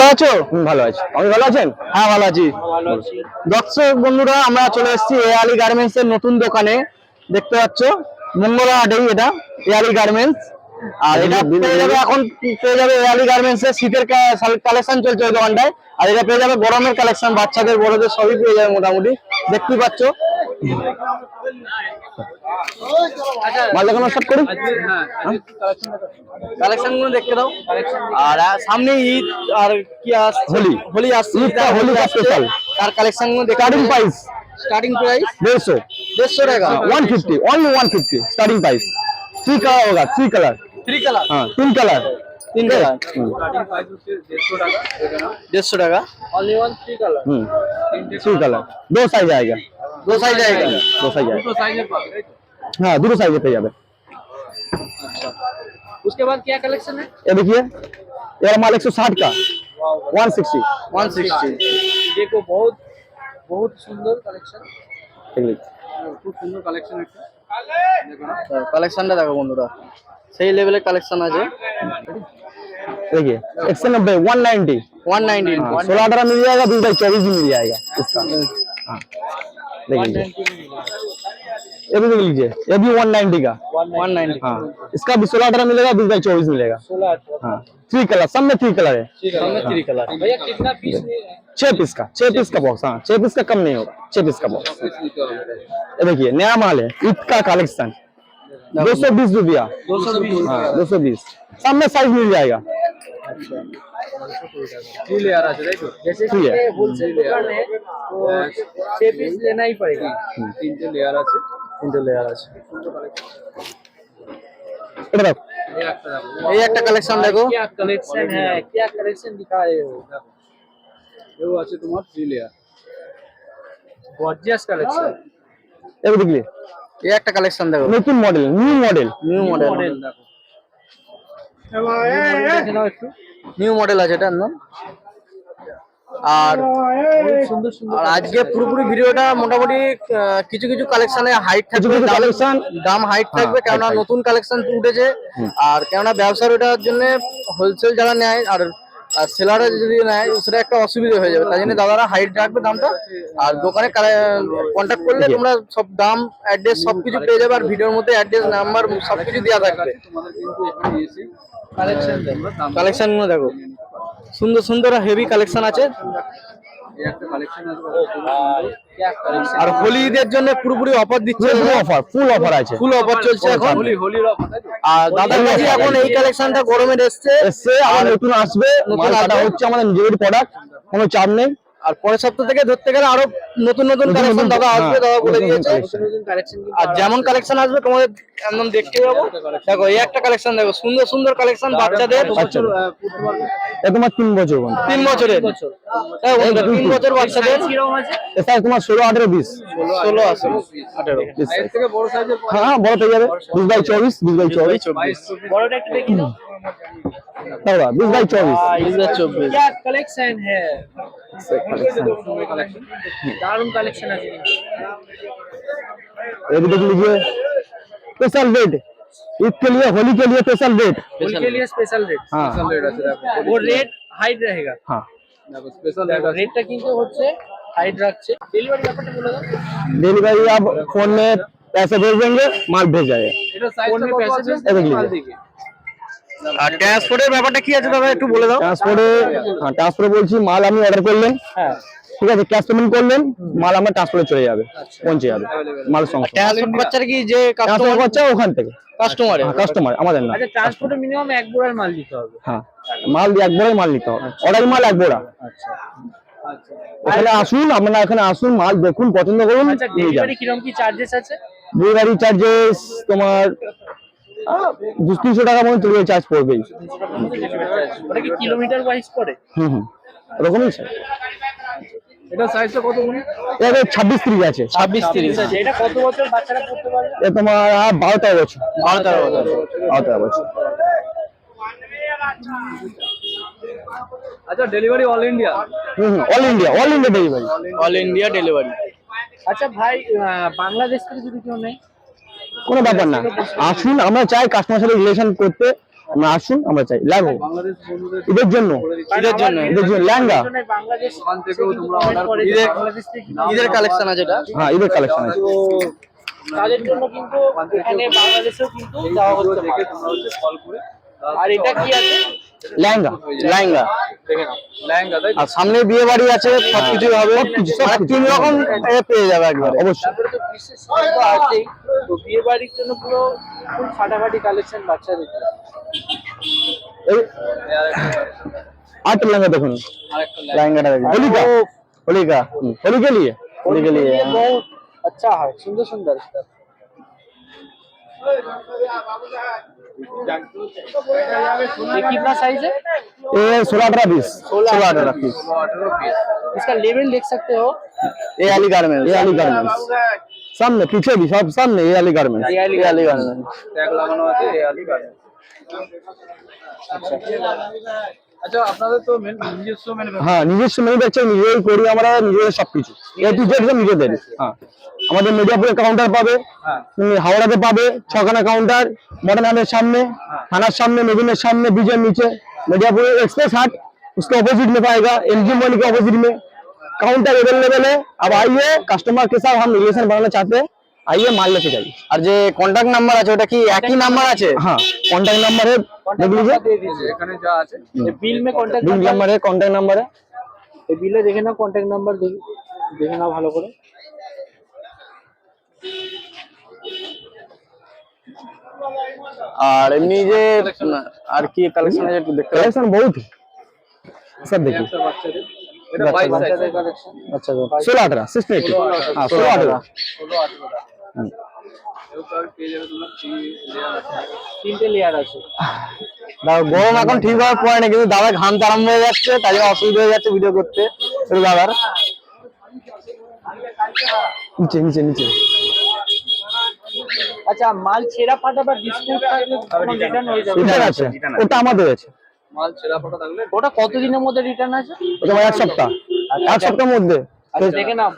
ভালো আছো? ভালো আছি। আপনি ভালো আছেন? হ্যাঁ ভালো আছি। দর্শক বন্ধুরা আমরা চলে এসেছি এ আলী গার্মেন্টস এর নতুন দোকানে। দেখতে পাচ্ছ মঙ্গলা হাটেই এটা এ আলী গার্মেন্টস আর এটা পেয়ে যাবে এখন পেয়ে যাবে এ আলী গার্মেন্টস এর শীতের কালেকশন চলছে ওই দোকানটায়। আর এটা পেয়ে যাবে গরমের কালেকশন বাচ্চাদের বড়দের সবই পেয়ে যাবে মোটামুটি। পাচ্ছ মাল দেখানো স্টার্ট করি কালেকশন গুলো দেখতে দাও আর আহ, সামনে ঈদ আর কি আসছে হোলি। হোলি আসছে ঈদটা হোলি का स्पेशल তার কালেকশন গুলো দেখতে स्टार्टिंग प्राइस স্টার্টিং প্রাইস डेढ़ सौ দেড়শো টাকা one fifty only one fifty starting price three colour होगा थ्री कलर থ্রি কালার हाँ तीन कलर তিন কালার हम्म, দেড়শো টাকা অনলি ওয়ান থ্রি কালার हम्म थ्री कलर दो साइज आएगा दो साइज़ अच्छा। उसके बाद क्या कलेक्शन है? ये देखिए ये माल 160 का। 160 160 देखो बहुत बहुत সুন্দর কালেকশন कलेक्शन है কালেকশন একটা দেখো বন্ধুরা সেই লেভেলের কালেকশন আছে देखिए एक सौ नब्बे वन नाइनटी वन नाइनटी सोलह अठारह मिल जाएगा बीस चौबीस मिल जाएगा इसका। हाँ। देख लीजिए ये भी देख लीजिए ये भी वन नाइन्टी का। 190 हाँ इसका भी सोलह अठारह मिलेगा बीस बाई चौबीस मिलेगा। 16 हाँ थ्री कलर सब में थ्री कलर है। थ्री कलर भैया कितना पीस छह पीस का छह पीस का बॉक्स हाँ छह पीस का कम नहीं होगा छह पीस का बॉक्स ये देखिए नया माल है ईद का कलेक्शन दो सौ बीस रुपया। 220 हाँ दो सौ बीस। सब में साइज़ मिल जाएगा। কালেকশন হ্যাঁ কালেকশন এও আছে তোমার থ্রি লেয়ার গর্জিয়াস কালেকশন এবার এই একটা কালেকশন দেখো। নতুন model new model new model দেখো। একটু। নিউ মডেল আছে এটার নাম। আর সুন্দর সুন্দর। আর আজকে পুরোপুরি ভিডিওটা মোটামুটি কিছু কিছু কালেকশনে হাইট থাকবে কালেকশন দাম হাইট থাকবে হ্যাঁ, কেননা নতুন কালেকশন উঠেছে। আর কেননা ব্যবসার ওটার জন্য হোলসেল যারা নেয় আর আর সেলারে যদি নেয় সেটা একটা অসুবিধা হয়ে যাবে। তাই জন্য দাদারা হাইট রাখবে দামটা। আর দোকানে কন্ট্যাক্ট করলে তোমরা সব দাম অ্যাড্রেস সব কিছু পেয়ে যাবে আর ভিডিওর মধ্যে অ্যাড্রেস নাম্বার সব কিছু দেওয়া থাকবে। কালেকশন কালেকশনগুলো দেখো। সুন্দর সুন্দর হেভি কালেকশন আছে। আর হোলি ঈদের জন্য পুরোপুরি অফার দিচ্ছে? ফুল অফার ফুল অফার আছে। ফুল অফার চলছে এখন? আর দাদার কাছে এখন এই কালেকশনটা গরমের এসছে? এসছে আবার নতুন আসবে। নতুন আটা আসবে। হচ্ছে আমাদের নিজের প্রোডাক্ট কোনো চাপ নেই। আর পরের সপ্তাহ থেকে ধরতে গেলে আরও নতুন নতুন কালেকশন দাদা আসবে দাদা বলে হ্যাঁ, দিয়েছে। আর যেমন কালেকশন আসবে তোমাদের একদম দেখতে যাব দেখো এই একটা কালেকশন দেখো সুন্দর সুন্দর কালেকশন বাচ্চাদের। তোমার তিন বছর তিন বছরে। তিন বছর হ্যাঁ, বাচ্চাদের। স্যার তোমার ষোলো আঠেরো বিশ। ষোলো আঠেরো হ্যাঁ বড় পেয়ে যাবে। বিশ বাই চব্বিশ বিশ বাই চব্বিশ। বড়টা একটু দেখি না বিশ বাই চব্বিশ। বিশ বাই চব্বিশ। কালেকশন হ্যাঁ। है दारुण कलेक्शन আছে কিন্তু। ये भी देख लीजिए स्पेशल रेट ईद के लिए होली के लिए स्पेशल रेट होली के लिए स्पेशल रेट हाँ वो रेट हाइट रहेगा हाँ দেখো রেটটা কিন্তু হচ্ছে হাইট রাখছে ডেলিভারি ব্যাপারটা বলে দাও डिलीवरी आप फोन में पैसे भेज देंगे माल भेज जाएगा এটা সাইজটা কত আছে এই দেখলি। মাল দিকে আর ট্রান্সপোর্টের ব্যাপারটা কি আছে দাদা একটু বলে দাও। ট্রান্সপোর্টে হ্যাঁ ট্রান্সপোর্টে বলছি মাল আপনি অর্ডার করলেন। হ্যাঁ। ঠিক আছে ক্যাশ পেমেন্ট করলেন মাল আমার ট্রান্সপোর্টে চলে যাবে পৌঁছে যাবে মাল সঙ্গে ট্রান্সপোর্ট বাচ্চার কি যে কাস্টমার করছে ওখান থেকে। কাস্টমারে হ্যাঁ কাস্টমার আমাদের না। আচ্ছা ট্রান্সপোর্টে মিনিমাম এক বোড়ার মাল দিতে হবে। হ্যাঁ মাল এক বোড়াই মাল নিতে হবে। অর্ডার মাল এক বোড়া আচ্ছা। আচ্ছা ওখানে আসুন আপনারা এখানে আসুন মাল দেখুন পছন্দ করুন আচ্ছা ডেলিভারি কীরকম কি চার্জেস আছে? ডেলিভারি চার্জেস তোমার তিনশো টাকা মতো চার্জ পড়বেই। ওটা কি কিলোমিটার ওয়াইজ পড়ে? হুম হুম। এরকমই স্যার এটা সাইজটা কত এটা ছাব্বিশ তিরিশ আছে। ছাব্বিশ তিরিশ। এটা কত বছর বাচ্চারা পড়তে পারবে এ তোমার বছর। বছর। বছর। আচ্ছা delivery all India hmm all India all India delivery all India delivery আচ্ছা ভাই বাংলাদেশ থেকে যদি কেউ নেই কোনো ব্যাপার না। আসুন আমরা চাই কাস্টমার সাথে রিলেশন করতে। আমরা আসুন আমরা চাই। লাগো ঈদের জন্য। ঈদের জন্য। ঈদের জন্য। করে ঈদের কালেকশন আছে এটা? হ্যাঁ ঈদের কালেকশন আছে। তাদের জন্য কিন্তু এখানে বাংলাদেশেও কিন্তু দেওয়া হচ্ছে দেখে তোমরা হচ্ছে কল করে আর এটা কি আছে? লেহেঙ্গা লেহেঙ্গা দেখে নাও লেহেঙ্গা তাই তো? আর সামনে বিয়ে বাড়ি আছে সবকিছু হবে মানে তিন রকম এ পেয়ে যাবে একবারে অবশ্যই তারপরে তো বিশেষ সময় তো আছেই তো বিয়ে বাড়ির জন্য পুরো ফুল ফাটাফাটি কালেকশন বাচ্চাদের জন্য। এই এই আরেকটা আট লেহেঙ্গা দেখুন আরেকটা লেহেঙ্গা। লেহেঙ্গাটা দেখুন होली का होली का होली के लिए होली के लिए ये हाँ। बहुत अच्छा है सुंदर सुंदर ये कितना साइज है ये सोलह अठारह बीस सोलह अठारह पीस ষোলো, আঠেরো piece। इसका लेवल देख सकते हो ये अली गारमेंट्स ये अली गारमेंट्स सामने पीछे भी सब सामने ये अली गारमेंट्स ये अली अली गारमेंट्स ট্যাগ লাগানো আছে এই আলি গার্ডেন আচ্ছা আপনাদের তো মেন নিজস্ব মেন হ্যাঁ নিজস্ব ম্যানুফ্যাকচার নিজেই করি আমরা নিজেদের সবকিছু এ টু জেড সব নিজেদের হ্যাঁ আমাদের মিডিয়াপুরে কাউন্টার পাবে হ্যাঁ তুমি হাওড়াতে পাবে ছখানা কাউন্টার মডার্ন হাটের সামনে থানার সামনে মেদিনের सामने बीजे नीचे मिर्जापुर एक्सप्रेस हाट उसके ऑपोजिट में पाएगा एमजी मॉल के ऑपोजिट में काउंटर अवेलेबल है अब आइए कस्टमर के साथ हम रिलेशन बनाना चाहते हैं आइए माल लेके जाइए আর যে কন্টাক্ট নাম্বার আছে ওটা কি একই নাম্বার আছে हाँ कॉन्टैक्ट नंबर है देख लीजिए दे दीजिए এখানে যা আছে ये बिल में कांटेक्ट बिल नंबर है कॉन्टैक्ट नंबर है এই বিলে দেখে নাও কন্ট্যাক্ট নাম্বার দেখে দেখে নাও ভালো করে আর এমনি যে আর কি কালেকশন আছে একটু দেখতে কালেকশন বহুত স্যার দেখি। আচ্ছা, আচ্ছা ষোলো আঠারো সিস্টেম ষোলো আঠারো। হ্যাঁ, গরম এখন ঠিক ঠিকভাবে পড়ে না কিন্তু দাদা ঘাম চারাম হয়ে যাচ্ছে তাই অসুবিধা হয়ে যাচ্ছে ভিডিও করতে। দাদার। নিচে নিচে নিচে। আচ্ছা মাল ছেড়া ফাটা বা ডিসপুট থাকলে রিটার্ন হয়ে যাবে। রিটার্ন আছে। ওটা আমাদের আছে। মাল ছেঁড়া ফাটা থাকলে ওটা কতদিনের মধ্যে রিটার্ন আছে? ওটা এক সপ্তাহ। আচ্ছা, এক সপ্তাহের মধ্যে। আচ্ছা,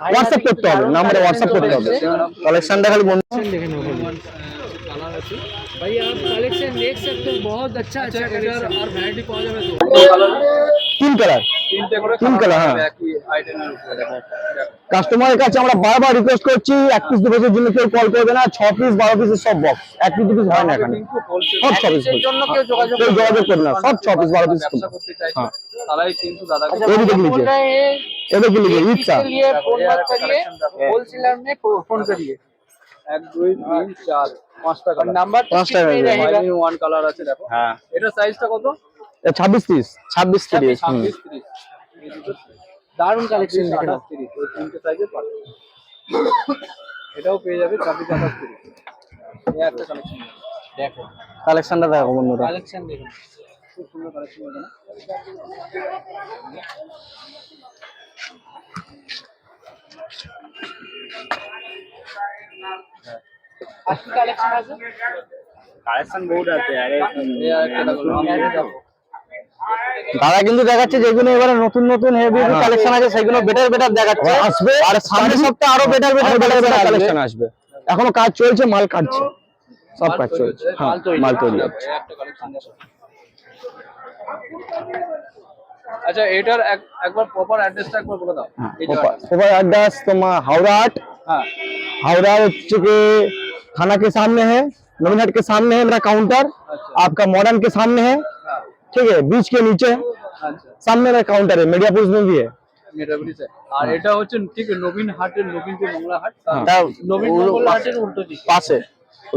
হোয়াটসঅ্যাপ করতে হবে নাম্বারে হোয়াটসঅ্যাপ করতে হবে। কালেকশনটা খালি আর দেখে নেব भाई তো कलेक्शन देख सकते हो बहुत अच्छा अच्छा कलेक्शन তিন কালার তিন কালার হ্যাঁ। কাস্টমারের কাছে আমরা বারবার রিকোয়েস্ট করছি এক পিস দু পিসের জন্য কেউ কল করবে না ছ পিস বারো পিসের সব বক্স এক পিস দু পিস হয় না এখানে। সব ছ পিস কেউ যোগাযোগ করবে না। সব ছ পিস বারো পিস ওয়ান কালার আছে দেখো। হ্যাঁ। এটা সাইজটা কত? ছাব্বিশ পিস ছাব্বিশ তিরিশ ছাব্বিশ তিরিশ। দারুণ কালেকশন ওই তিনটে এটাও পেয়ে যাবে এই একটা কালেকশন দেখো। কালেকশনটা দেখো বন্ধুরা। কালেকশন দেখো। খুব সুন্দর কালেকশন এখানে আর কি কালেকশন আছে? কালেকশন বহুত আছে আরে এই আরেকটা দেখো এই দেখো। দাদা কিন্তু দেখাচ্ছে যেগুলো এবারে নতুন নতুন হেভি কালেকশন আছে সেগুলো বেটার বেটার দেখাচ্ছে আসবে আর সামনের সপ্তাহে আরো বেটার বেটার আরো better better কালেকশন collection আসবে এখনো কাজ চলছে মাল কাটছে সব কাজ চলছে হ্যাঁ মাল তৈরি হচ্ছে এই একটা কালেকশন দেখো আচ্ছা এটার এক- একবার প্রপার অ্যাড্রেসটা একবার বলে দাও এই জায়গাটা ওভার एड्रेस তোমার हावड़ा हाट হ্যাঁ हावड़ा के थाना के सामने है नवीन हाट के सामने है मेरा काउंटर आपका मॉडर्न के सामने है হ্যাঁ ठीक है बीच के नीचे है আচ্ছা सामने मेरा काउंटर है मीडियापुर में भी है মেটাবলিতে আর এটা হচ্ছে ঠিক নবীন হাটের নবীন যে মংলা হাট তার তা নবীন মঙ্গল হাটের উল্টো দিকে পাশে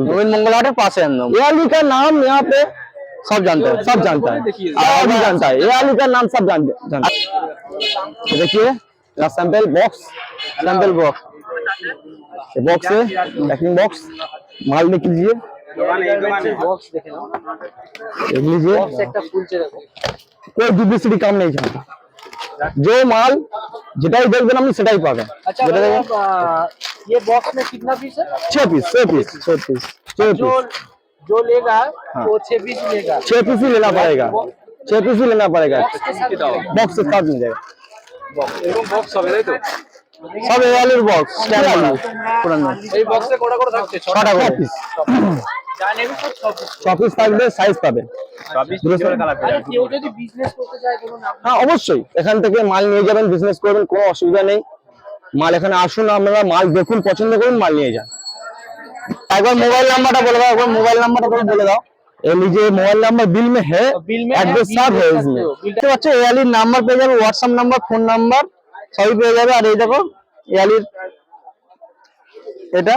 নবীন মঙ্গল হাটের পাশে একদম ये अली का नाम यहाँ पे সব জানতে হবে सब जानता है देखिए। सब भी जानता है ये अली का नाम सब जानते जानते हैं। ये देखिए यहाँ सैंपल बॉक्स স্যাম্পল বক্স ये बॉक्स है पैकिंग बॉक्स माल देख लीजिए বক্স দেখে নাও देख लीजिए বক্স একটা খুলছে দেখো कोई डुप्लिसिटी काम नहीं चाहता जो माल যেটাই দেখবেন আপনি সেটাই পাবেন अच्छा मतलब आ, ये बॉक्स में कितना पीस है छह पीस छह पीस छह पीस छह जो पीस जो लेगा वो छह पीस लेगा छह पीस ही लेना पड़ेगा छह पीस ही लेना पड़ेगा बॉक्स के साथ দাও बॉक्स के साथ मिल जाएगा এরকম বক্স হবে তাই তো সব এওয়ালির বক্স স্ট্যান্ড পুরানো এই বক্সে কটা করে থাকছে ছটা ছটা পিস যা নেবে সব সব ছ পিস থাকবে সাইজ পাবেন দুটো size- আচ্ছা কেউ যদি বিজনেস করতে চায় ধরুন আপনি হ্যাঁ অবশ্যই এখান থেকে মাল নিয়ে যাবেন বিজনেস করবেন কোনো অসুবিধা নেই মাল এখানে আসুন আপনারা মাল দেখুন পছন্দ করুন মাল নিয়ে যান একবার মোবাইল নাম্বারটা বলে দাও একবার মোবাইল নাম্বারটা তুমি বলে দাও ये लीजिए मोबाइल नंबर बिल में है बिल में है, एड्रेस बिल सब में है सकते इसमें हो, बिल দেখতে পাচ্ছ এয়ালির নাম্বার পেয়ে যাবে হোয়াটসঅ্যাপ নাম্বার ফোন নাম্বার সবই পেয়ে যাবে আর এই দেখো এয়ালির এটা